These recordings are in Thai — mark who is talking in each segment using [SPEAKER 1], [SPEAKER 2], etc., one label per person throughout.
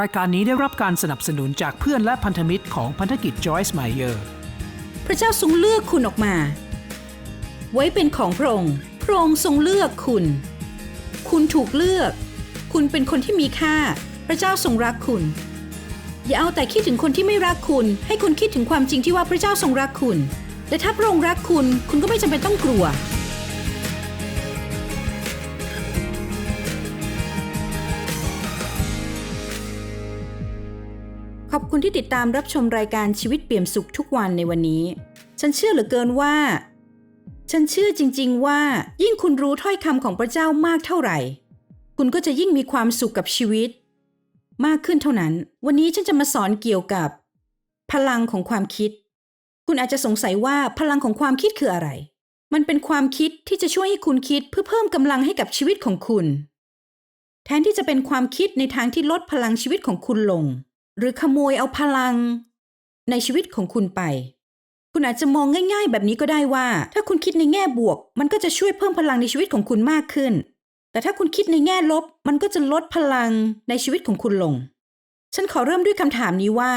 [SPEAKER 1] รายการนี้ได้รับการสนับสนุนจากเพื่อนและพันธมิตรของพันธกิจ Joyce Meyer
[SPEAKER 2] พระเจ้าทรงเลือกคุณออกมา ไว้เป็นของพระองค์ พระองค์ทรงเลือกคุณ คุณถูกเลือก คุณเป็นคนที่มีค่า พระเจ้าทรงรักคุณ อย่าเอาแต่คิดถึงคนที่ไม่รักคุณ ให้คุณคิดถึงความจริงที่ว่าพระเจ้าทรงรักคุณ และถ้าพระองค์รักคุณ คุณก็ไม่จำเป็นต้องกลัว อบคุณที่ติดตามรับชมรายการชีวิตเปี่ยมสุขทุกวันในวันนี้ ฉันเชื่อเหลือเกินว่า ฉันเชื่อจริง ๆ ว่า ยิ่งคุณรู้ถ้อยคำของพระเจ้ามากเท่าไหร่ คุณก็จะยิ่งมีความสุขกับชีวิต มากขึ้นเท่านั้น วันนี้ฉันจะมาสอนเกี่ยวกับ พลังของความคิด คุณอาจจะสงสัยว่าพลังของความคิดคืออะไร มันเป็นความคิดที่จะช่วยให้คุณคิดเพื่อเพิ่มกำลังให้กับชีวิตของคุณ แทนที่จะเป็นความคิดในทางที่ลดพลังชีวิตของคุณลง หรือขโมยเอาพลัง ในชีวิตของคุณไป คุณอาจจะมองง่าย ๆ แบบนี้ก็ได้ว่า ถ้าคุณคิดในแง่บวก มันก็จะช่วยเพิ่มพลังในชีวิตของคุณมากขึ้น แต่ถ้าคุณคิดในแง่ลบ มันก็จะลดพลังในชีวิตของคุณลง ฉันขอเริ่มด้วยคำถามนี้ว่า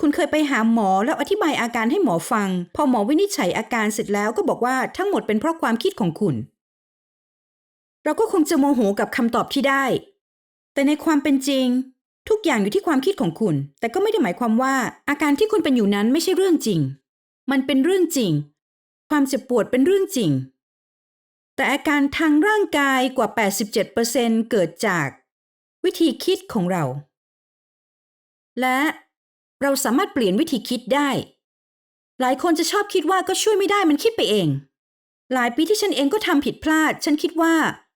[SPEAKER 2] คุณเคยไปหาหมอแล้วอธิบายอาการให้หมอฟัง พอหมอวินิจฉัยอาการเสร็จแล้วก็บอกว่าทั้งหมดเป็นเพราะความคิดของคุณ เราก็คงจะโมโหกับคำตอบที่ได้ แต่ในความเป็นจริง ทุกอย่างอยู่ที่ความคิดของคุณ แต่ก็ไม่ได้หมายความว่า อาการที่คุณเป็นอยู่นั้นไม่ใช่เรื่องจริง มันเป็นเรื่องจริง ความเจ็บปวดเป็นเรื่องจริง แต่อาการทางร่างกายกว่า 87%เกิดจาก วิธีคิดของเรา และเราสามารถเปลี่ยนวิธีคิดได้ หลายคนจะชอบคิดว่าก็ช่วยไม่ได้มันคิดไปเอง หลายปีที่ฉันเองก็ทำผิดพลาด ฉันคิดว่า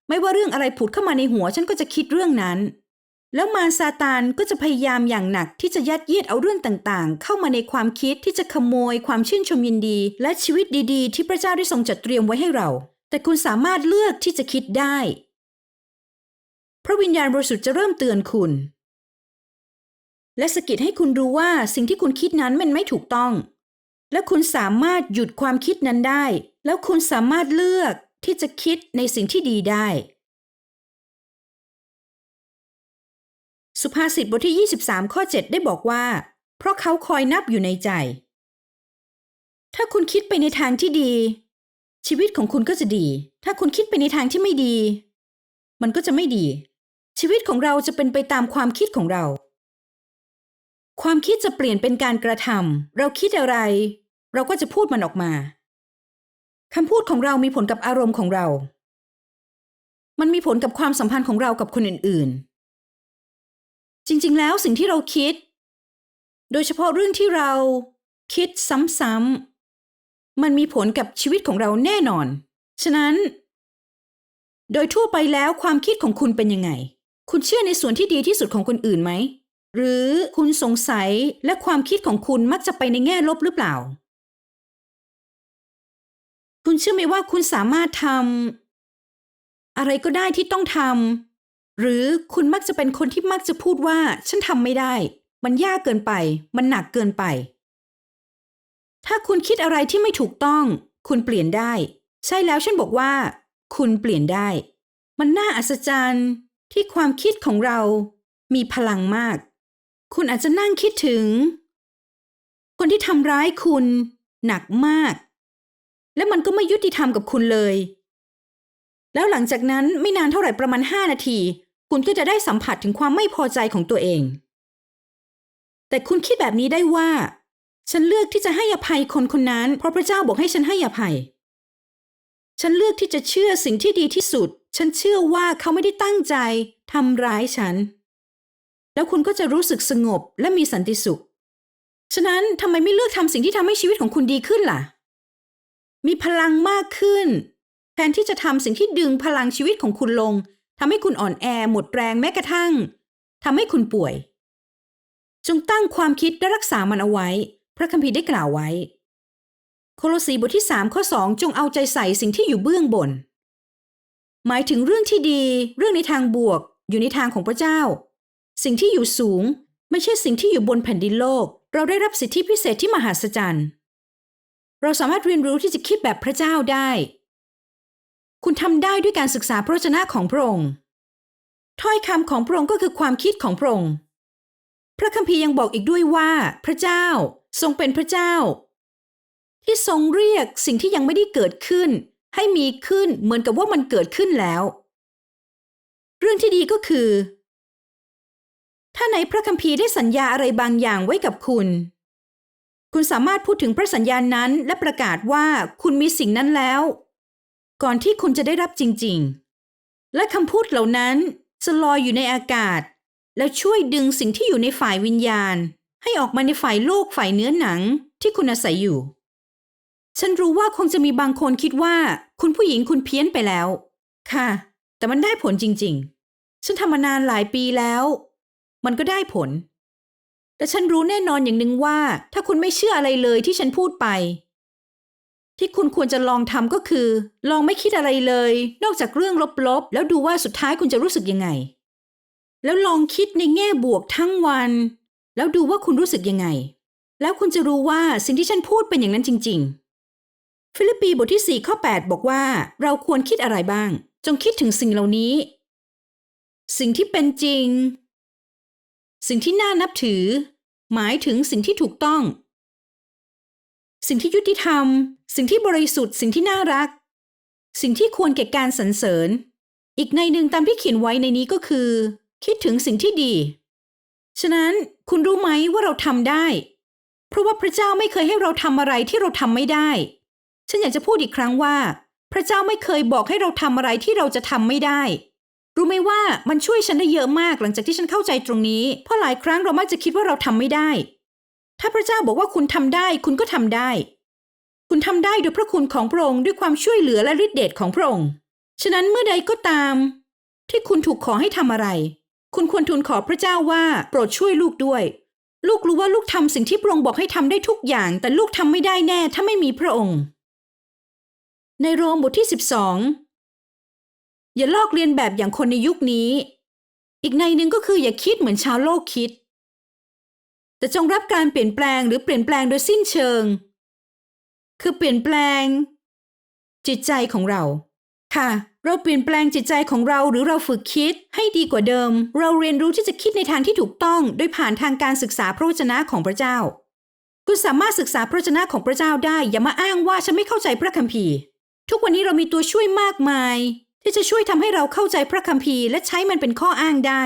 [SPEAKER 2] ไม่ว่าเรื่องอะไรผุดเข้ามาในหัว ฉันก็จะคิดเรื่องนั้น แล้วมารซาตานก็จะพยายามอย่างหนักที่จะยัดเยียดเอาเรื่องต่างๆ เข้ามาในความคิดที่จะขโมยความชื่นชมยินดี และชีวิตดีๆ ที่พระเจ้าได้ทรงจัดเตรียมไว้ให้เรา แต่คุณสามารถเลือกที่จะคิดได้ พระวิญญาณบริสุทธิ์จะเริ่มเตือนคุณ และสะกิดให้คุณรู้ว่าสิ่งที่คุณคิดนั้นมันไม่ถูกต้อง และคุณสามารถหยุดความคิดนั้นได้ แล้วคุณสามารถเลือกที่จะคิดในสิ่งที่ดีได้ สุภาษิตบทที่ 23 ข้อ 7 ได้บอกว่า เพราะเขาคอยนับอยู่ในใจ ถ้าคุณคิดไปในทางที่ดี ชีวิตของคุณก็จะดี ถ้าคุณคิดไปในทางที่ไม่ดี มันก็จะไม่ดี ชีวิตของเราจะเป็นไปตามความคิดของเรา ความคิดจะเปลี่ยนเป็นการกระทำเราคิดอะไร เราก็จะพูดมันออกมาคำพูดของเรามีผลกับอารมณ์ของเรา มันมีผลกับความสัมพันธ์ของเรากับคนอื่นๆ จริง ๆ แล้วสิ่งที่เราคิด โดยเฉพาะเรื่องที่เราคิดซ้ำๆมันมีผลกับชีวิตของเราแน่นอน ฉะนั้น โดยทั่วไปแล้วความคิดของคุณเป็นยังไง คุณเชื่อในส่วนที่ดีที่สุดของคนอื่นไหม หรือคุณสงสัยและความคิดของคุณมักจะไปในแง่ลบหรือเปล่า คุณเชื่อไหมว่าคุณสามารถทำอะไรก็ได้ที่ต้องทำ หรือคุณมักจะเป็นคนที่มักจะพูดว่า ฉันทำไม่ได้ มันยากเกินไป มันหนักเกินไป ถ้าคุณคิดอะไรที่ไม่ถูกต้อง คุณเปลี่ยนได้ ใช่แล้วฉันบอกว่า คุณเปลี่ยนได้ มันน่าอัศจรรย์ที่ความคิดของเรา มีพลังมาก คุณอาจจะนั่งคิดถึง คนที่ทำร้ายคุณ หนักมาก และมันก็ไม่ยุติธรรมกับคุณเลยแล้วหลังจากนั้นไม่นานเท่าไหร่ประมาณห้านาที คุณก็จะได้สัมผัสถึงความไม่พอใจของตัวเอง แต่คุณคิดแบบนี้ได้ว่า ฉันเลือกที่จะให้อภัยคนคนนั้น เพราะพระเจ้าบอกให้ฉันให้อภัย ฉันเลือกที่จะเชื่อสิ่งที่ดีที่สุด ฉันเชื่อว่าเขาไม่ได้ตั้งใจทำร้ายฉัน แล้วคุณก็จะรู้สึกสงบและมีสันติสุข ฉะนั้นทำไมไม่เลือกทำสิ่งที่ทำให้ชีวิตของคุณดีขึ้นล่ะ มีพลังมากขึ้นแทนที่จะทำสิ่งที่ดึงพลังชีวิตของคุณลง ทำให้คุณอ่อนแอหมดแรงแม้กระทั่งทำให้คุณป่วย จงตั้งความคิดและรักษามันเอาไว้ พระคัมภีร์ได้กล่าวไว้ โคโลสีบทที่3ข้อ2จงเอาใจใส่สิ่งที่อยู่เบื้องบน หมายถึงเรื่องที่ดี เรื่องในทางบวก อยู่ในทางของพระเจ้า สิ่งที่อยู่สูง ไม่ใช่สิ่งที่อยู่บนแผ่นดินโลก เราได้รับสิทธิพิเศษที่มหัศจรรย์ เราสามารถเรียนรู้ที่จะคิดแบบพระเจ้าได้ คุณทำได้ด้วยการศึกษาพระวจนะของพระองค์ ถ้อยคำของพระองค์ก็คือความคิดของพระองค์ พระคัมภีร์ยังบอกอีกด้วยว่า พระเจ้าทรงเป็นพระเจ้า ที่ทรงเรียกสิ่งที่ยังไม่ได้เกิดขึ้น ให้มีขึ้นเหมือนกับว่ามันเกิดขึ้นแล้ว เรื่องที่ดีก็คือ ถ้าในพระคัมภีร์ได้สัญญาอะไรบางอย่างไว้กับคุณคุณสามารถพูดถึงพระสัญญานั้นและประกาศว่าคุณมีสิ่งนั้นแล้ว ก่อนที่คุณจะได้รับจริงๆ และคำพูดเหล่านั้นจะลอยอยู่ในอากาศ แล้วช่วยดึงสิ่งที่อยู่ในฝ่ายวิญญาณ ให้ออกมาในฝ่ายโลกฝ่ายเนื้อหนังที่คุณอาศัยอยู่ ฉันรู้ว่าคงจะมีบางคนคิดว่า คุณผู้หญิงคุณเพี้ยนไปแล้ว ค่ะ แต่มันได้ผลจริงๆ ฉันทำมานานหลายปีแล้ว มันก็ได้ผล แต่ฉันรู้แน่นอนอย่างหนึ่งว่า ถ้าคุณไม่เชื่ออะไรเลยที่ฉันพูดไป ที่คุณควรจะลองทำก็คือ ลองไม่คิดอะไรเลย นอกจากเรื่องลบๆ แล้วดูว่าสุดท้ายคุณจะรู้สึกยังไง แล้วลองคิดในแง่บวกทั้งวัน แล้วดูว่าคุณรู้สึกยังไง แล้วคุณจะรู้ว่าสิ่งที่ฉันพูดเป็นอย่างนั้นจริง ๆ ฟิลิปปีบทที่4ข้อ8 บอกว่า เราควรคิดอะไรบ้าง จงคิดถึงสิ่งเหล่านี้ สิ่งที่เป็นจริง สิ่งที่น่านับถือ หมายถึงสิ่งที่ถูกต้อง สิ่งที่ยุติธรรม สิ่งที่บริสุทธิ์ สิ่งที่น่ารัก สิ่งที่ควรแก่การสรรเสริญ อีกในหนึ่งตามที่เขียนไว้ในนี้ก็คือ คิดถึงสิ่งที่ดี ฉะนั้นคุณรู้ไหมว่าเราทำได้ เพราะว่าพระเจ้าไม่เคยให้เราทำอะไรที่เราทำไม่ได้ ฉันอยากจะพูดอีกครั้งว่า พระเจ้าไม่เคยบอกให้เราทำอะไรที่เราจะทำไม่ได้รู้ไหมว่ามันช่วยฉันได้เยอะมากหลังจากที่ฉันเข้าใจตรงนี้ เพราะหลายครั้งเรามักจะคิดว่าเราทำไม่ได้ ถ้าพระเจ้าบอกว่าคุณทำได้ คุณก็ทำได้ คุณทำได้โดยพระคุณของพระองค์ด้วยความช่วยเหลือและฤทธิเดชของพระองค์ ฉะนั้นเมื่อใดก็ตาม ที่คุณถูกขอให้ทำอะไร คุณควรทูลขอพระเจ้าว่าโปรดช่วยลูกด้วย ลูกรู้ว่าลูกทำสิ่งที่พระองค์บอกให้ทำได้ทุกอย่าง แต่ลูกทำไม่ได้แน่ ถ้าไม่มีพระองค์ ในโรมบทที่ 12 อย่าลอกเลียนแบบอย่างคนในยุคนี้ อีกในหนึ่งก็คืออย่าคิดเหมือนชาวโลกคิด แต่จงรับการเปลี่ยนแปลงหรือเปลี่ยนแปลงโดยสิ้นเชิง คือเปลี่ยนแปลง จิตใจของเรา ค่ะ เราเปลี่ยนแปลงจิตใจของเราหรือเราฝึกคิดให้ดีกว่าเดิม เราเรียนรู้ที่จะคิดในทางที่ถูกต้อง โดยผ่านทางการศึกษาพระวจนะของพระเจ้า คุณสามารถศึกษาพระวจนะของพระเจ้าได้ อย่ามาอ้างว่าฉันไม่เข้าใจพระคัมภีร์ ทุกวันนี้เรามีตัวช่วยมากมาย ที่จะช่วยทำให้เราเข้าใจพระคัมภีร์ และใช้มันเป็นข้ออ้างได้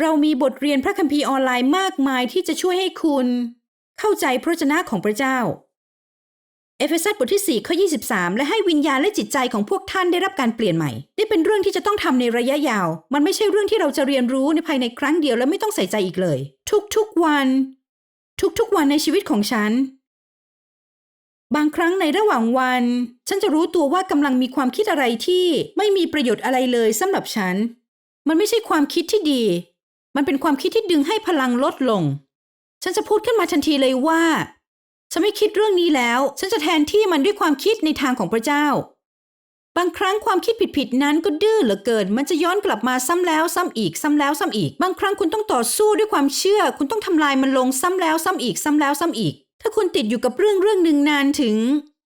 [SPEAKER 2] เรามีบทเรียนพระคัมภีร์ออนไลน์มากมายที่จะช่วยให้คุณ เข้าใจพระวจนะของพระเจ้า เอเฟซัสบทที่ 4 ข้อ 23 และให้วิญญาณและจิตใจของพวกท่านได้รับการเปลี่ยนใหม่ นี่เป็นเรื่องที่จะต้องทำในระยะยาว มันไม่ใช่เรื่องที่เราจะเรียนรู้ในภายในครั้งเดียวและไม่ต้องใส่ใจอีกเลย ทุกๆวัน ทุกๆวันในชีวิตของฉัน บางครั้งในระหว่างวัน ฉันจะรู้ตัวว่ากำลังมีความคิดอะไรที่ไม่มีประโยชน์อะไรเลยสำหรับฉัน มันไม่ใช่ความคิดที่ดี มันเป็นความคิดที่ดึงให้พลังลดลง ฉันจะพูดขึ้นมาทันทีเลยว่า ฉันไม่คิดเรื่องนี้แล้ว ฉันจะแทนที่มันด้วยความคิดในทางของพระเจ้า บางครั้งความคิดผิดๆนั้นก็ดื้อเหลือเกิน มันจะย้อนกลับมาซ้ำแล้วซ้ำอีกซ้ำแล้วซ้ำอีก บางครั้งคุณต้องต่อสู้ด้วยความเชื่อ คุณต้องทำลายมันลงซ้ำแล้วซ้ำอีกซ้ำแล้วซ้ำอีก ถ้าคุณติดอยู่กับเรื่องเรื่องหนึ่งนานถึง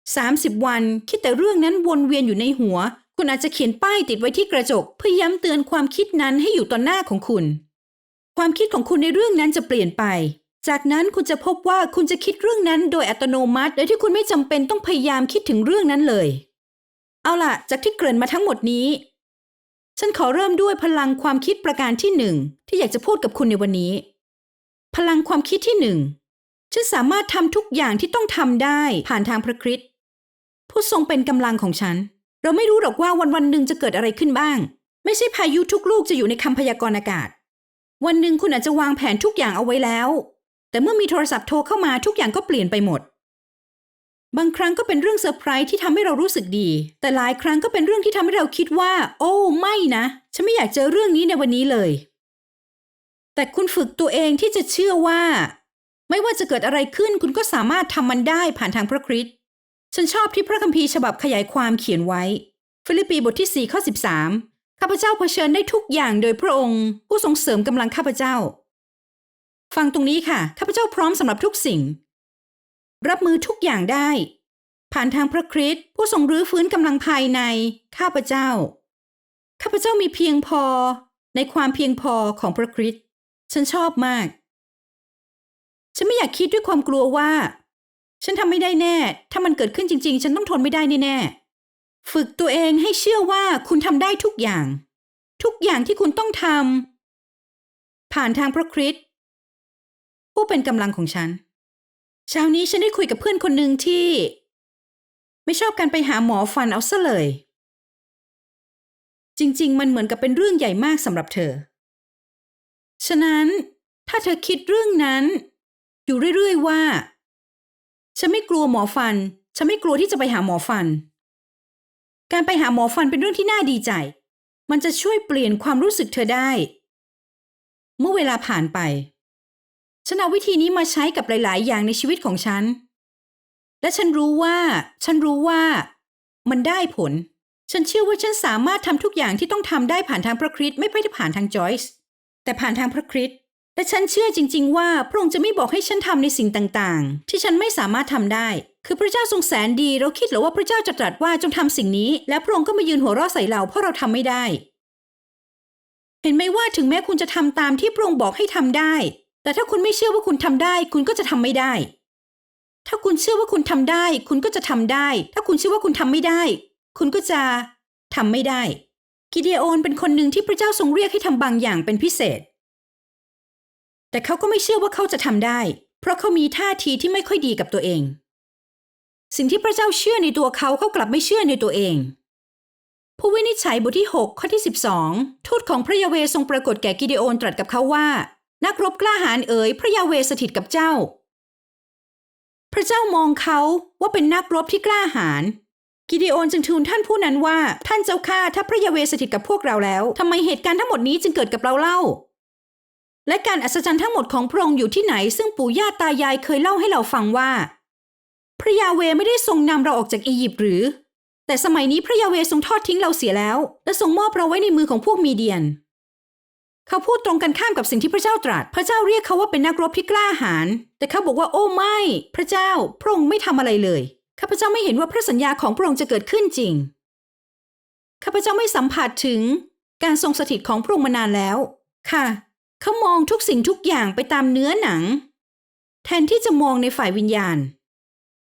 [SPEAKER 2] 30 วัน คิดแต่เรื่องนั้นวนเวียนอยู่ในหัว คุณอาจจะเขียนป้ายติดไว้ที่กระจก เพื่อย้ำเตือนความคิดนั้นให้อยู่ต่อหน้าของคุณ ความคิดของคุณในเรื่องนั้นจะเปลี่ยนไป จากนั้นคุณจะพบว่าคุณจะคิดเรื่องนั้นโดยอัตโนมัติ โดยที่คุณไม่จำเป็นต้องพยายามคิดถึงเรื่องนั้นเลย เอาล่ะ จากที่เกริ่นมาทั้งหมดนี้ ฉันขอเริ่มด้วยพลังความคิดประการที่หนึ่งที่อยากจะพูดกับคุณในวันนี้ พลังความคิดที่หนึ่งฉันสามารถทำทุกอย่างที่ต้องทำได้ผ่านทางพระคริสต์ผู้ทรงเป็นกำลังของฉัน เราไม่รู้หรอกว่าวันวันหนึ่งจะเกิดอะไรขึ้นบ้าง ไม่ใช่พายุทุกลูกจะอยู่ในคำพยากรณ์อากาศ วันหนึ่งคุณอาจจะวางแผนทุกอย่างเอาไว้แล้ว แต่เมื่อมีโทรศัพท์โทรเข้ามาทุกอย่างก็เปลี่ยนไปหมด บางครั้งก็เป็นเรื่องเซอร์ไพรส์ที่ทำให้เรารู้สึกดี แต่หลายครั้งก็เป็นเรื่องที่ทำให้เราคิดว่า โอ้ไม่นะ ฉันไม่อยากเจอเรื่องนี้ในวันนี้เลย แต่คุณฝึกตัวเองที่จะเชื่อว่า ไม่ว่าจะเกิดอะไรขึ้นคุณก็สามารถทำมันได้ผ่านทางพระคริสต์ฉันชอบที่พระคัมภีร์ฉบับขยายความเขียนไว้ ฟิลิปปีบทที่4ข้อ13 ข้าพเจ้าเผชิญได้ทุกอย่างโดยพระองค์ ผู้ทรงเสริมกำลังข้าพเจ้า ฟังตรงนี้ค่ะ ข้าพเจ้าพร้อมสำหรับทุกสิ่ง รับมือทุกอย่างได้ ผ่านทางพระคริสต์ผู้ทรงรื้อฟื้นกำลังภายในข้าพเจ้า ข้าพเจ้ามีเพียงพอในความเพียงพอของพระคริสต์ฉันชอบมาก ฉันไม่อยากคิดด้วยความกลัวว่า ฉันทำไม่ได้แน่ ถ้ามันเกิดขึ้นจริง ๆ ฉันต้องทนไม่ได้แน่ ฝึกตัวเองให้เชื่อว่าคุณทำได้ทุกอย่าง ทุกอย่างที่คุณต้องทำผ่านทางพระคริสต์ผู้เป็นกำลังของฉัน เช้านี้ฉันได้คุยกับเพื่อนคนหนึ่งที่ ไม่ชอบการไปหาหมอฟันเอาซะเลย จริง ๆ มันเหมือนกับเป็นเรื่องใหญ่มากสำหรับเธอ ฉะนั้นถ้าเธอคิดเรื่องนั้น อยู่เรื่อย ๆ ว่า ฉันไม่กลัวหมอฟัน ฉันไม่กลัวที่จะไปหาหมอฟัน การไปหาหมอฟันเป็นเรื่องที่น่าดีใจ มันจะช่วยเปลี่ยนความรู้สึกเธอได้ เมื่อเวลาผ่านไป ฉันเอาวิธีนี้มาใช้กับหลาย ๆ อย่างในชีวิตของฉัน และฉันรู้ว่า ฉันรู้ว่า มันได้ผล ฉันเชื่อว่าฉันสามารถทำทุกอย่างที่ต้องทำได้ผ่านทางพระคริสต์ไม่ได้ผ่านทางจอยส์แต่ผ่านทางพระคริสต์และฉันเชื่อจริง ๆ ว่าพระองค์จะไม่บอกให้ฉันทำในสิ่งต่าง ๆ ที่ฉันไม่สามารถทำได้ คือพระเจ้าทรงแสนดีเราคิดหรือว่าพระเจ้าจะตรัสว่าจงทำสิ่งนี้ และพระองค์ก็มายืนหัวเราะใส่เราเพราะเราทำไม่ได้ เห็นไหมว่าถึงแม้คุณจะทำตามที่พระองค์บอกให้ทำได้ แต่ถ้าคุณไม่เชื่อว่าคุณทำได้ คุณก็จะทำไม่ได้ ถ้าคุณเชื่อว่าคุณทำได้ คุณก็จะทำได้ ถ้าคุณเชื่อว่าคุณทำไม่ได้ คุณก็จะทำไม่ได้ กิเดโอนเป็นคนหนึ่งที่พระเจ้าทรงเรียกให้ทำบางอย่างเป็นพิเศษ แต่เขาก็ไม่เชื่อว่าเขาจะทำได้ เพราะเขามีท่าทีที่ไม่ค่อยดีกับตัวเอง สิ่งที่พระเจ้าเชื่อในตัวเขาเขากลับไม่เชื่อในตัวเอง ผู้วินิจฉัยบทที่ 6 ข้อที่ 12 ทูตของพระยาเวทรงปรากฏแก่กิเดโอนตรัสกับเขาว่า นักรบกล้าหาญเอ๋ยพระยาเวสถิตกับเจ้า พระเจ้ามองเขาว่าเป็นนักรบที่กล้าหาญกิเดโอนจึงทูลท่านผู้นั้นว่าท่านเจ้าข้าถ้าพระยาเวสถิตกับพวกเราแล้วทำไมเหตุการณ์ทั้งหมดนี้จึงเกิดกับเราเล่า และการอัศจรรย์ทั้งหมดของพระองค์อยู่ที่ไหน ซึ่งปู่ย่าตายายเคยเล่าให้เราฟังว่า พระยาเวไม่ได้ทรงนำเราออกจากอียิปต์หรือ แต่สมัยนี้พระยาเวทรงทอดทิ้งเราเสียแล้ว และทรงมอบเราไว้ในมือของพวกมีเดียน เขาพูดตรงกันข้ามกับสิ่งที่พระเจ้าตรัส พระเจ้าเรียกเขาว่าเป็นนักรบที่กล้าหาญแต่เขาบอกว่าโอ้ไม่ พระเจ้าพระองค์ไม่ทำอะไรเลยข้าพเจ้าไม่เห็นว่าพระสัญญาของพระองค์จะเกิดขึ้นจริงข้าพเจ้าไม่สัมผัสถึงการทรงสถิตของพระองค์มานานแล้ว ค่ะ เขามองทุกสิ่งทุกอย่างไปตามเนื้อหนัง แทนที่จะมองในฝ่ายวิญญาณ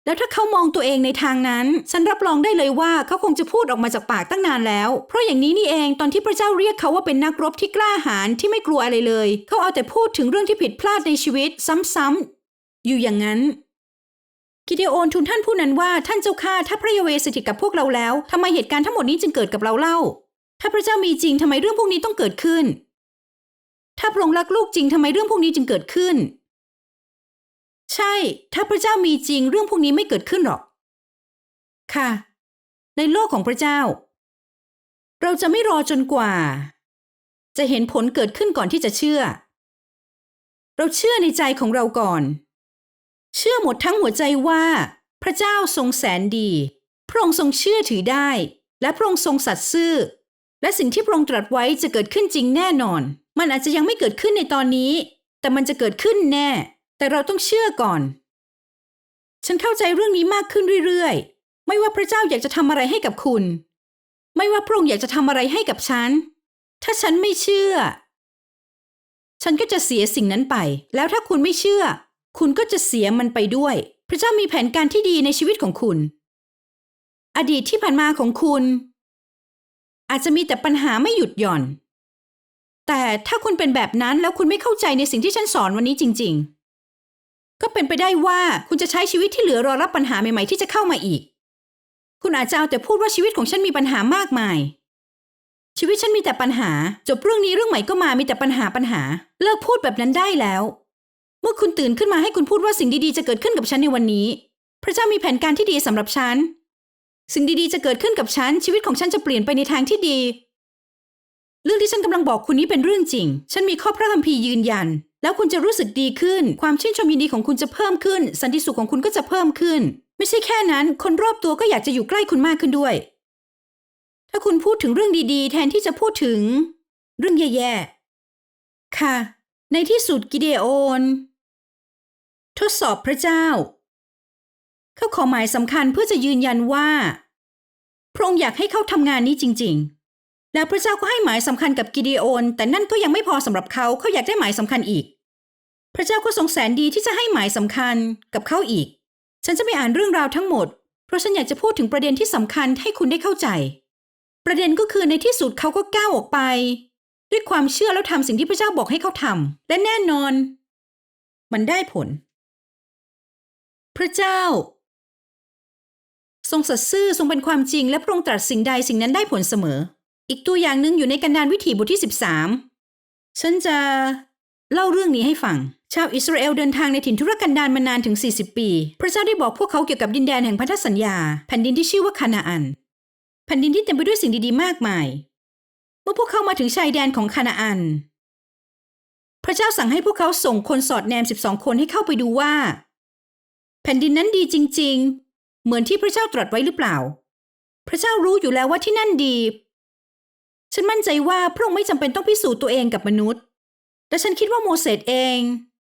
[SPEAKER 2] แล้วถ้าเขามองตัวเองในทางนั้น ฉันรับรองได้เลยว่าเขาคงจะพูดออกมาจากปากตั้งนานแล้ว เพราะอย่างนี้นี่เองตอนที่พระเจ้าเรียกเขาว่าเป็นนักรบที่กล้าหาญที่ไม่กลัวอะไรเลย เขาเอาแต่พูดถึงเรื่องที่ผิดพลาดในชีวิตซ้ำๆ อยู่อย่างนั้นกิเดโอนทูลท่านผู้นั้นว่าท่านเจ้าข้าถ้าพระยาเวสถิตกับพวกเราแล้วทำไมเหตุการณ์ทั้งหมดนี้จึงเกิดกับเราเล่า ถ้าพระเจ้ามีจริงทำไมเรื่องพวกนี้ต้องเกิดขึ้น ถ้าพระองค์รักลูกจริงทำไมเรื่องพวกนี้จึงเกิดขึ้น ใช่ ถ้าพระเจ้ามีจริงเรื่องพวกนี้ไม่เกิดขึ้นหรอก ค่ะ ในโลกของพระเจ้า เราจะไม่รอจนกว่า จะเห็นผลเกิดขึ้นก่อนที่จะเชื่อ เราเชื่อในใจของเราก่อน เชื่อหมดทั้งหัวใจว่า พระเจ้าทรงแสนดี พระองค์ทรงเชื่อถือได้ และพระองค์ทรงสัตย์ซื่อ และสิ่งที่พระองค์ตรัสไว้จะเกิดขึ้นจริงแน่นอน มันอาจจะยังไม่เกิดขึ้นในตอนนี้ แต่มันจะเกิดขึ้นแน่ แต่เราต้องเชื่อก่อน ฉันเข้าใจเรื่องนี้มากขึ้นเรื่อยๆ ไม่ว่าพระเจ้าอยากจะทำอะไรให้กับคุณ ไม่ว่าพระองค์อยากจะทำอะไรให้กับฉัน ถ้าฉันไม่เชื่อ ฉันก็จะเสียสิ่งนั้นไป แล้วถ้าคุณไม่เชื่อ คุณก็จะเสียมันไปด้วย พระเจ้ามีแผนการที่ดีในชีวิตของคุณ อดีตที่ผ่านมาของคุณ อาจจะมีแต่ปัญหาไม่หยุดหย่อน แต่ถ้าคุณเป็นแบบนั้นแล้วคุณไม่เข้าใจในสิ่งที่ฉันสอนวันนี้จริง ๆ ก็เป็นไปได้ว่าคุณจะใช้ชีวิตที่เหลือรอรับปัญหาใหม่ๆที่จะเข้ามาอีก คุณอาจจะเอาแต่พูดว่าชีวิตของฉันมีปัญหามากมาย ชีวิตฉันมีแต่ปัญหา จบเรื่องนี้เรื่องใหม่ก็มามีแต่ปัญหาปัญหา เลิกพูดแบบนั้นได้แล้ว เมื่อคุณตื่นขึ้นมาให้คุณพูดว่าสิ่งดีๆจะเกิดขึ้นกับฉันในวันนี้ พระเจ้ามีแผนการที่ดีสำหรับฉันสิ่งดีๆจะเกิดขึ้นกับฉันชีวิตของฉันจะเปลี่ยนไปในทางที่ดี เรื่องที่ฉันกำลังบอกคุณนี้เป็นเรื่องจริง ฉันมีข้อพระคัมภีร์ยืนยัน แล้วคุณจะรู้สึกดีขึ้น ความชื่นชมยินดีของคุณจะเพิ่มขึ้น สันติสุขของคุณก็จะเพิ่มขึ้น ไม่ใช่แค่นั้น คนรอบตัวก็อยากจะอยู่ใกล้คุณมากขึ้นด้วย ถ้าคุณพูดถึงเรื่องดีๆ แทนที่จะพูดถึง เรื่องแย่ๆ ค่ะ ในที่สุดกิเดโอน ทดสอบพระเจ้า เขาขอหมายสำคัญเพื่อจะยืนยันว่า พระองค์อยากให้เขาทำงานนี้จริง ๆแล้วพระเจ้าก็ให้หมายสำคัญกับกิเดโอน แต่นั่นก็ยังไม่พอสำหรับเขา เขาอยากได้หมายสำคัญอีก พระเจ้าก็ทรงแสนดีที่จะให้หมายสำคัญกับเขาอีก ฉันจะไม่อ่านเรื่องราวทั้งหมด เพราะฉันอยากจะพูดถึงประเด็นที่สำคัญให้คุณได้เข้าใจ ประเด็นก็คือในที่สุดเขาก็ก้าวออกไป ด้วยความเชื่อแล้วทำสิ่งที่พระเจ้าบอกให้เขาทำและแน่นอน มันได้ผล พระเจ้า ทรงสัตย์ซื่อทรงเป็นความจริง และพระองค์ตรัสสิ่งใดสิ่งนั้นได้ผลเสมอ อีกตัวอย่างหนึ่งอยู่ในกันดารวิถีบทที่ 13 ฉันจะ เล่าเรื่องนี้ให้ฟัง ชาวอิสราเอลเดินทางในถิ่นทุรกันดารมานานถึง 40 ปี พระเจ้าได้บอกพวกเขาเกี่ยวกับดินแดนแห่งพันธสัญญา แผ่นดินที่ชื่อว่าคานาอัน แผ่นดินที่เต็มไปด้วยสิ่งดีๆมากมาย เมื่อพวกเขามาถึงชายแดนของคานาอัน พระเจ้าสั่งให้พวกเขาส่งคนสอดแนม 12 คนให้เข้าไปดูว่า แผ่นดินนั้นดีจริง ๆ เหมือนที่พระเจ้าตรัสไว้หรือเปล่า พระเจ้ารู้อยู่แล้วว่าที่นั่นดี ฉันมั่นใจว่าพระองค์ไม่จำเป็นต้องพิสูจน์ตัวเองกับมนุษย์ และฉันคิดว่าโมเสสเอง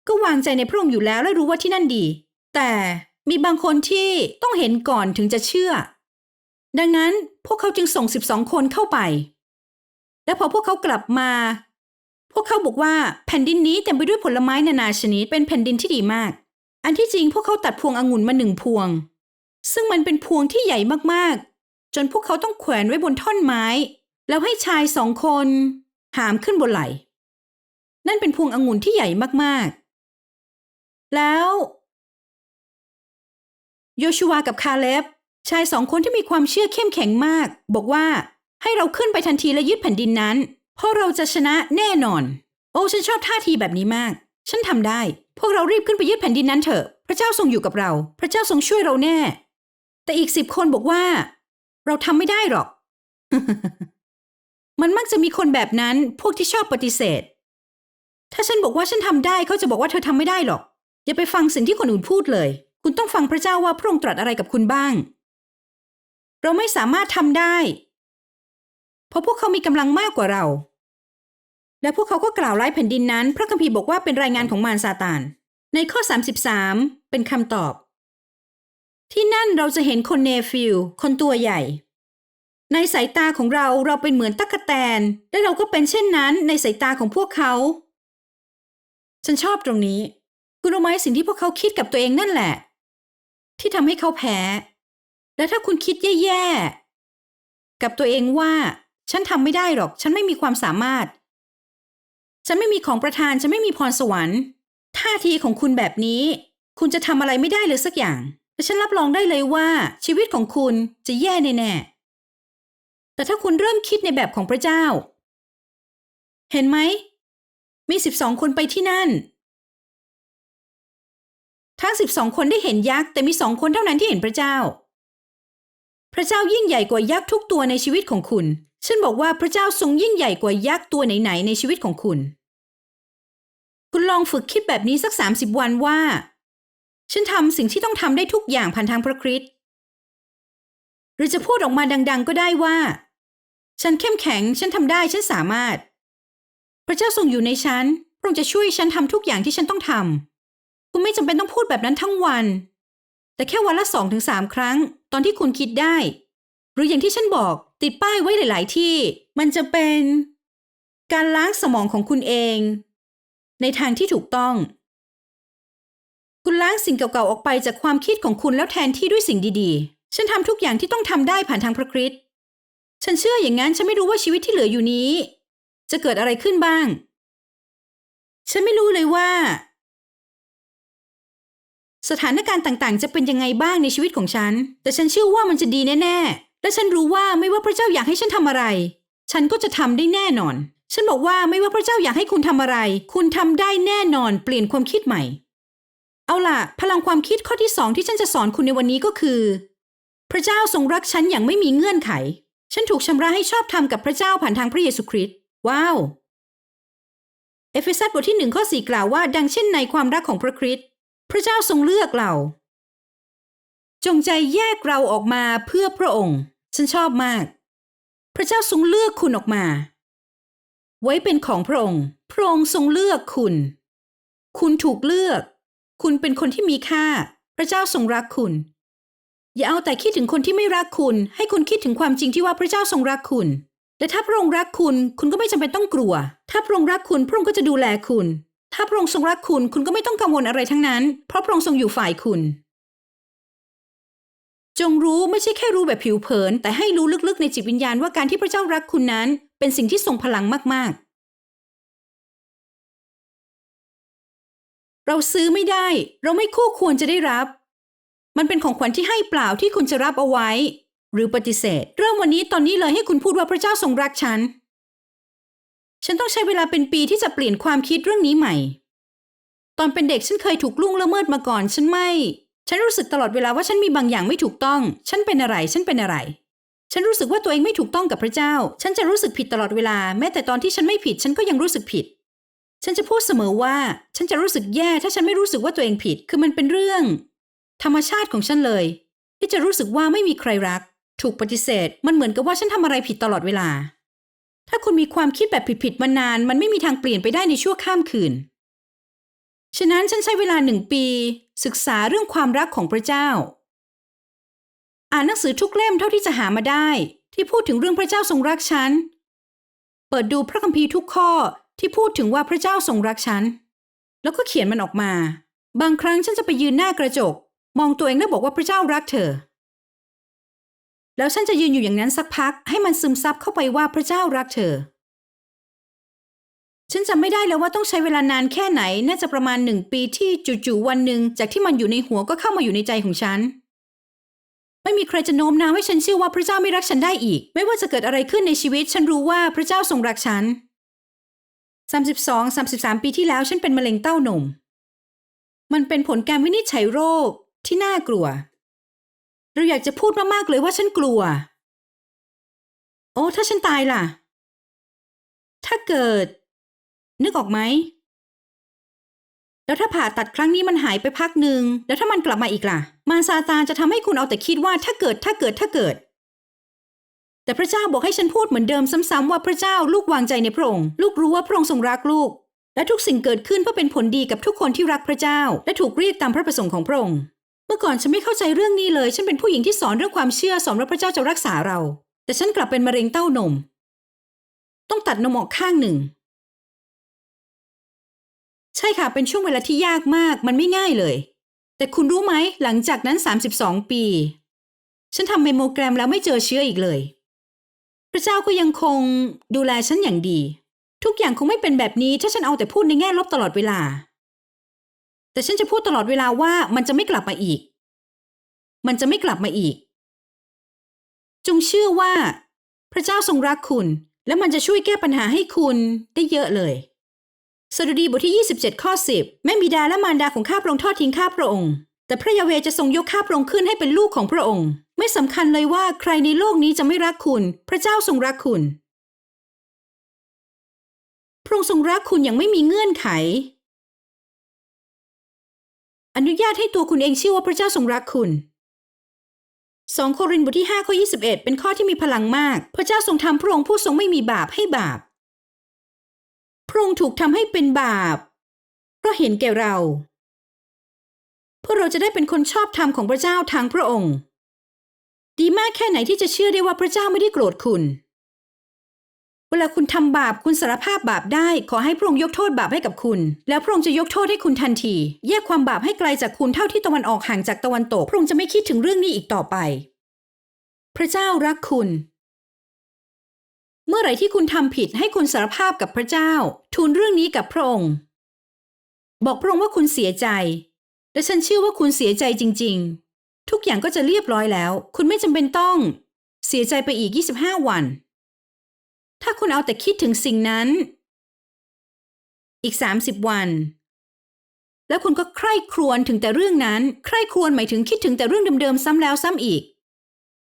[SPEAKER 2] ก็วางใจในพระองค์อยู่แล้วและรู้ว่าที่นั่นดี แต่มีบางคนที่ต้องเห็นก่อนถึงจะเชื่อ ดังนั้นพวกเขาจึงส่ง12คนเข้าไป และพอพวกเขากลับมา พวกเขาบอกว่าแผ่นดินนี้เต็มไปด้วยผลไม้นานาชนิดเป็นแผ่นดินที่ดีมาก อันที่จริงพวกเขาตัดพวงองุ่นมาหนึ่งพวง ซึ่งมันเป็นพวงที่ใหญ่มากๆ จนพวกเขาต้องแขวนไว้บนท่อนไม้ แล้วให้ชายสองคน หามขึ้นบนไหล่ นั่นเป็นพวงองุ่นที่ใหญ่มากๆ แล้วโยชูวกับคาเลบชายสองคนที่มีความเชื่อเข้มแข็งมาก บอกว่าให้เราขึ้นไปทันทีและยึดแผ่นดินนั้น เพราะเราจะชนะแน่นอน โอ้ฉันชอบท่าทีแบบนี้มาก ฉันทำได้ พวกเรารีบขึ้นไปยึดแผ่นดินนั้นเถอะ พระเจ้าทรงอยู่กับเรา พระเจ้าทรงช่วยเราแน่ แต่อีกสิบคนบอกว่า เราทำไม่ได้หรอก มันมักจะมีคนแบบนั้นพวกที่ชอบปฏิเสธ ถ้าฉันบอกว่าฉันทำได้เขาจะบอกว่าเธอทำไม่ได้หรอก อย่าไปฟังสิ่งที่คนอื่นพูดเลย คุณต้องฟังพระเจ้าว่าพระองค์ตรัสอะไรกับคุณบ้าง เราไม่สามารถทำได้ เพราะพวกเขามีกำลังมากกว่าเรา และพวกเขาก็กล่าวร้ายแผ่นดินนั้น พระคัมภีร์บอกว่าเป็นรายงานของมารซาตาน ในข้อ 33 เป็นคำตอบ ที่นั่นเราจะเห็นคนเนฟิลคนตัวใหญ่ในสายตาของเราเราเป็นเหมือนตั๊กแตน และเราก็เป็นเช่นนั้นในสายตาของพวกเขา ฉันชอบตรงนี้ คุณรู้ไหมสิ่งที่พวกเขาคิดกับตัวเองนั่นแหละ ที่ทำให้เขาแพ้ และถ้าคุณคิดแย่ๆ กับตัวเองว่า ฉันทำไม่ได้หรอก ฉันไม่มีความสามารถ ฉันไม่มีของประทาน ฉันไม่มีพรสวรรค์ ท่าทีของคุณแบบนี้ คุณจะทำอะไรไม่ได้เลยสักอย่างและฉันรับรองได้เลยว่าชีวิตของคุณจะแย่แน่ๆแต่ถ้าคุณเริ่มคิดในแบบของพระเจ้า เห็นไหม มีสิบสองคนไปที่นั่น ทั้งสิบสองคนได้เห็นยักษ์แต่มีสองคนเท่านั้นที่เห็นพระเจ้า พระเจ้ายิ่งใหญ่กว่ายักษ์ทุกตัวในชีวิตของคุณ ฉันบอกว่าพระเจ้าทรงยิ่งใหญ่กว่ายักษ์ตัวไหนๆในชีวิตของคุณ คุณลองฝึกคิดแบบนี้สักสามสิบวันว่า ฉันทำสิ่งที่ต้องทำได้ทุกอย่างผ่านทางพระคริสต์หรือจะพูดออกมาดัง ๆ ก็ได้ว่า ฉันเข้มแข็ง ฉันทำได้ ฉันสามารถ พระเจ้าทรงอยู่ในฉัน พระองค์จะช่วยฉันทำทุกอย่างที่ฉันต้องทำคุณไม่จำเป็นต้องพูดแบบนั้นทั้งวัน แต่แค่วันละสองถึงสามครั้ง ตอนที่คุณคิดได้ หรืออย่างที่ฉันบอกติดป้ายไว้หลาย ๆ ที่ มันจะเป็น การล้างสมองของคุณเอง ในทางที่ถูกต้อง คุณล้างสิ่งเก่า ๆ ออกไปจากความคิดของคุณแล้วแทนที่ด้วยสิ่งดีๆ ฉันทำทุกอย่างที่ต้องทำได้ผ่านทางพระคริสต์ฉันเชื่ออย่างนั้นฉันไม่รู้ว่าชีวิตที่เหลืออยู่นี้ จะเกิดอะไรขึ้นบ้าง ฉันไม่รู้เลยว่า สถานการณ์ต่างๆ จะเป็นยังไงบ้างในชีวิตของฉัน แต่ฉันเชื่อว่ามันจะดีแน่ๆ และฉันรู้ว่าไม่ว่าพระเจ้าอยากให้ฉันทำอะไร ฉันก็จะทำได้แน่นอน ฉันบอกว่าไม่ว่าพระเจ้าอยากให้คุณทำอะไร คุณทำได้แน่นอน เปลี่ยนความคิดใหม่ เอาล่ะ พลังความคิดข้อที่สองที่ฉันจะสอนคุณในวันนี้ก็คือ พระเจ้าทรงรักฉันอย่างไม่มีเงื่อนไข ฉันถูกชำระให้ชอบธรรมกับพระเจ้าผ่านทางพระเยซูคริสต์ ว้าว เอเฟซัสบทที่หนึ่งข้อสี่กล่าวว่า ดังเช่นในความรักของพระคริสต์พระเจ้าทรงเลือกเรา จงใจแยกเราออกมาเพื่อพระองค์ ฉันชอบมาก พระเจ้าทรงเลือกคุณออกมา ไว้เป็นของพระองค์ พระองค์ทรงเลือกคุณ คุณถูกเลือก คุณเป็นคนที่มีค่า พระเจ้าทรงรักคุณ อย่าเอาแต่คิดถึงคนที่ไม่รักคุณ ให้คุณคิดถึงความจริงที่ว่าพระเจ้าทรงรักคุณ และถ้าพระองค์รักคุณ คุณก็ไม่จำเป็นต้องกลัว ถ้าพระองค์รักคุณ พระองค์ก็จะดูแลคุณ ถ้าพระองค์ทรงรักคุณ คุณก็ไม่ต้องกังวลอะไรทั้งนั้น เพราะพระองค์ทรงอยู่ฝ่ายคุณ จงรู้ไม่ใช่แค่รู้แบบผิวเผิน แต่ให้รู้ลึกๆในจิตวิญญาณว่าการที่พระเจ้ารักคุณนั้น เป็นสิ่งที่ทรงพลังมากๆ เราซื้อไม่ได้ เราไม่คู่ควรจะได้รับ มันเป็นของขวัญที่ให้เปล่าที่คุณจะรับเอาไว้ หรือปฏิเสธ เริ่มวันนี้ตอนนี้เลยให้คุณพูดว่าพระเจ้าทรงรักฉัน ฉันต้องใช้เวลาเป็นปีที่จะเปลี่ยนความคิดเรื่องนี้ใหม่ ตอนเป็นเด็กฉันเคยถูกล่วงละเมิดมาก่อน ฉันไม่ ฉันรู้สึกตลอดเวลาว่าฉันมีบางอย่างไม่ถูกต้อง ฉันเป็นอะไร ฉันเป็นอะไร ฉันรู้สึกว่าตัวเองไม่ถูกต้องกับพระเจ้า ฉันจะรู้สึกผิดตลอดเวลา แม้แต่ตอนที่ฉันไม่ผิด ฉันก็ยังรู้สึกผิด ฉันจะพูดเสมอว่า ฉันจะรู้สึกแย่ถ้าฉันไม่รู้สึกว่าตัวเองผิด คือมันเป็นเรื่อง ธรรมชาติของฉันเลย ที่จะรู้สึกว่าไม่มีใครรัก ถูกปฏิเสธ มันเหมือนกับว่าฉันทำอะไรผิดตลอดเวลา ถ้าคุณมีความคิดแบบผิดๆมานาน มันไม่มีทางเปลี่ยนไปได้ในชั่วข้ามคืน ฉะนั้นฉันใช้เวลาหนึ่งปี ศึกษาเรื่องความรักของพระเจ้า อ่านหนังสือทุกเล่มเท่าที่จะหามาได้ ที่พูดถึงเรื่องพระเจ้าทรงรักฉัน เปิดดูพระคัมภีร์ทุกข้อที่พูดถึงว่าพระเจ้าทรงรักฉัน แล้วก็เขียนมันออกมา บางครั้งฉันจะไปยืนหน้ากระจก มองตัวเองแล้วบอกว่าพระเจ้ารักเธอ แล้วฉันจะยืนอยู่อย่างนั้นสักพักให้มันซึมซับเข้าไปว่าพระเจ้ารักเธอ ฉันจำไม่ได้แล้วว่าต้องใช้เวลานานแค่ไหน น่าจะประมาณหนึ่งปีที่จู่ๆวันหนึ่งจากที่มันอยู่ในหัวก็เข้ามาอยู่ในใจของฉัน ไม่มีใครจะโน้มน้าวให้ฉันเชื่อว่าพระเจ้าไม่รักฉันได้อีก ไม่ว่าจะเกิดอะไรขึ้นในชีวิต ฉันรู้ว่าพระเจ้าทรงรักฉัน32 33 ปีที่แล้วฉันเป็นมะเร็งเต้านม มันเป็นผลการวินิจฉัยโรคที่น่ากลัว เราอยากจะพูดมากๆเลยว่าฉันกลัว โอ้ถ้าฉันตายล่ะ ถ้าเกิด นึกออกไหม แล้วถ้าผ่าตัดครั้งนี้มันหายไปพักหนึ่งแล้วถ้ามันกลับมาอีกล่ะ มารซาตานจะทำให้คุณเอาแต่คิดว่าถ้าเกิดถ้าเกิดถ้าเกิด แต่พระเจ้าบอกให้ฉันพูดเหมือนเดิมซ้ำๆว่าพระเจ้าลูกวางใจในพระองค์ลูกรู้ว่าพระองค์ทรงรักลูกและทุกสิ่งเกิดขึ้นเพื่อเป็นผลดีกับทุกคนที่รักพระเจ้า และถูกเรียกตามพระประสงค์ของพระองค์ เมื่อก่อนฉันไม่เข้าใจเรื่องนี้เลย ฉันเป็นผู้หญิงที่สอนเรื่องความเชื่อสอนว่าพระเจ้าจะรักษาเรา แต่ฉันกลับเป็นมะเร็งเต้านม ต้องตัดนมออกข้างหนึ่ง ใช่ค่ะ เป็นช่วงเวลาที่ยากมาก มันไม่ง่ายเลย แต่คุณรู้ไหม หลังจากนั้น 32 ปี ฉันทำเมโมแกรมแล้วไม่เจอเชื้ออีกเลย พระเจ้าก็ยังคงดูแลฉันอย่างดี ทุกอย่างคงไม่เป็นแบบนี้ถ้าฉันเอาแต่พูดในแง่ลบตลอดเวลา แต่ฉันจะพูดตลอดเวลาว่ามันจะไม่กลับมาอีก มันจะไม่กลับมาอีก จงเชื่อว่า พระเจ้าทรงรักคุณ และมันจะช่วยแก้ปัญหาให้คุณได้เยอะเลยสดุดีบทที่ 27 ข้อ 10 แม่บิดาและมารดาของข้าพระองค์ทอดทิ้งข้าพระองค์ แต่พระยาเวจะทรงยกข้าพระองค์ขึ้นให้เป็นลูกของพระองค์ ไม่สำคัญเลยว่าใครในโลกนี้จะไม่รักคุณ พระเจ้าทรงรักคุณ พระองค์ทรงรักคุณอย่างไม่มีเงื่อนไข อนุญาตให้ตัวคุณเองเชื่อว่าพระเจ้าทรงรักคุณ 2 โครินธ์บทที่5ข้อ21 เป็นข้อที่มีพลังมาก พระเจ้าทรงทำพระองค์ผู้ทรงไม่มีบาปให้บาป พระองค์ถูกทำให้เป็นบาป เพราะเห็นแก่เรา เพื่อเราจะได้เป็นคนชอบธรรมของพระเจ้าทางพระองค์ ดีมากแค่ไหนที่จะเชื่อได้ว่าพระเจ้าไม่ได้โกรธคุณ เวลาคุณทำบาปคุณสารภาพบาปได้ ขอให้พระองค์ยกโทษบาปให้กับคุณ แล้วพระองค์จะยกโทษให้คุณทันที แยกความบาปให้ไกลจากคุณเท่าที่ตะวันออกห่างจากตะวันตก พระองค์จะไม่คิดถึงเรื่องนี้อีกต่อไป พระเจ้ารักคุณ เมื่อไหร่ที่คุณทำผิดให้คุณสารภาพกับพระเจ้า ทูลเรื่องนี้กับพระองค์ บอกพระองค์ว่าคุณเสียใจ และฉันเชื่อว่าคุณเสียใจจริง ๆ ทุกอย่างก็จะเรียบร้อยแล้ว คุณไม่จำเป็นต้อง เสียใจไปอีก 25 วัน ถ้าคุณเอาแต่คิดถึงสิ่งนั้น อีก 30 วัน แล้วคุณก็ใคร่ครวญถึงแต่เรื่องนั้น ใคร่ครวญหมายถึงคิดถึงแต่เรื่องเดิมๆซ้ำแล้วซ้ำอีก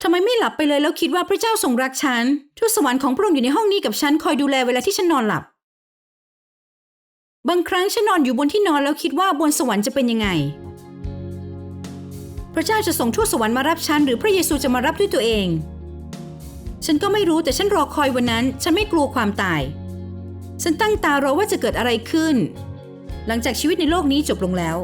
[SPEAKER 2] ทำไมไม่หลับไปเลยแล้วคิดว่าพระเจ้าทรงรักฉันทูตสวรรค์ของพระองค์อยู่ในห้องนี้กับฉันคอยดูแลเวลาที่ฉันนอนหลับ บางครั้งฉันนอนอยู่บนที่นอนแล้วคิดว่าบนสวรรค์จะเป็นยังไง พระเจ้าจะส่งทูตสวรรค์มารับฉันหรือพระเยซูจะมารับด้วยตัวเอง ฉันก็ไม่รู้แต่ฉันรอคอยวันนั้น ฉันไม่กลัวความตาย ฉันตั้งตารอว่าจะเกิดอะไรขึ้น หลังจากชีวิตในโลกนี้จบลงแล้ว